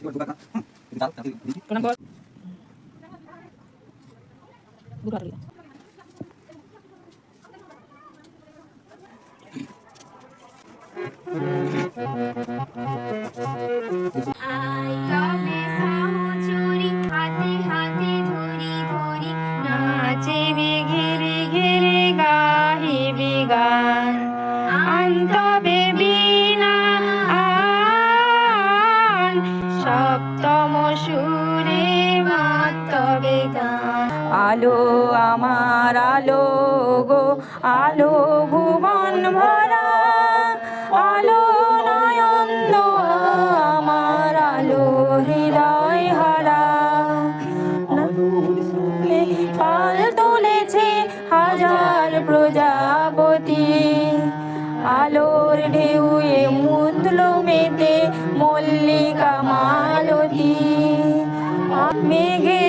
아, 이걸 누가 가? 응. 나로 나도 되지? 그런 거. 안떠 সপ্তম সুরে মাতবে গান। আলো আমার আলো গো আলো ভুবন ভরা আলো নয়ন আমার আলো হৃদয় হারা। পাল তুলেছে হাজার প্রজাপতি। আলোর ঢেউয়ে মুদল মেতে মল্লিকা মালতী মেঘে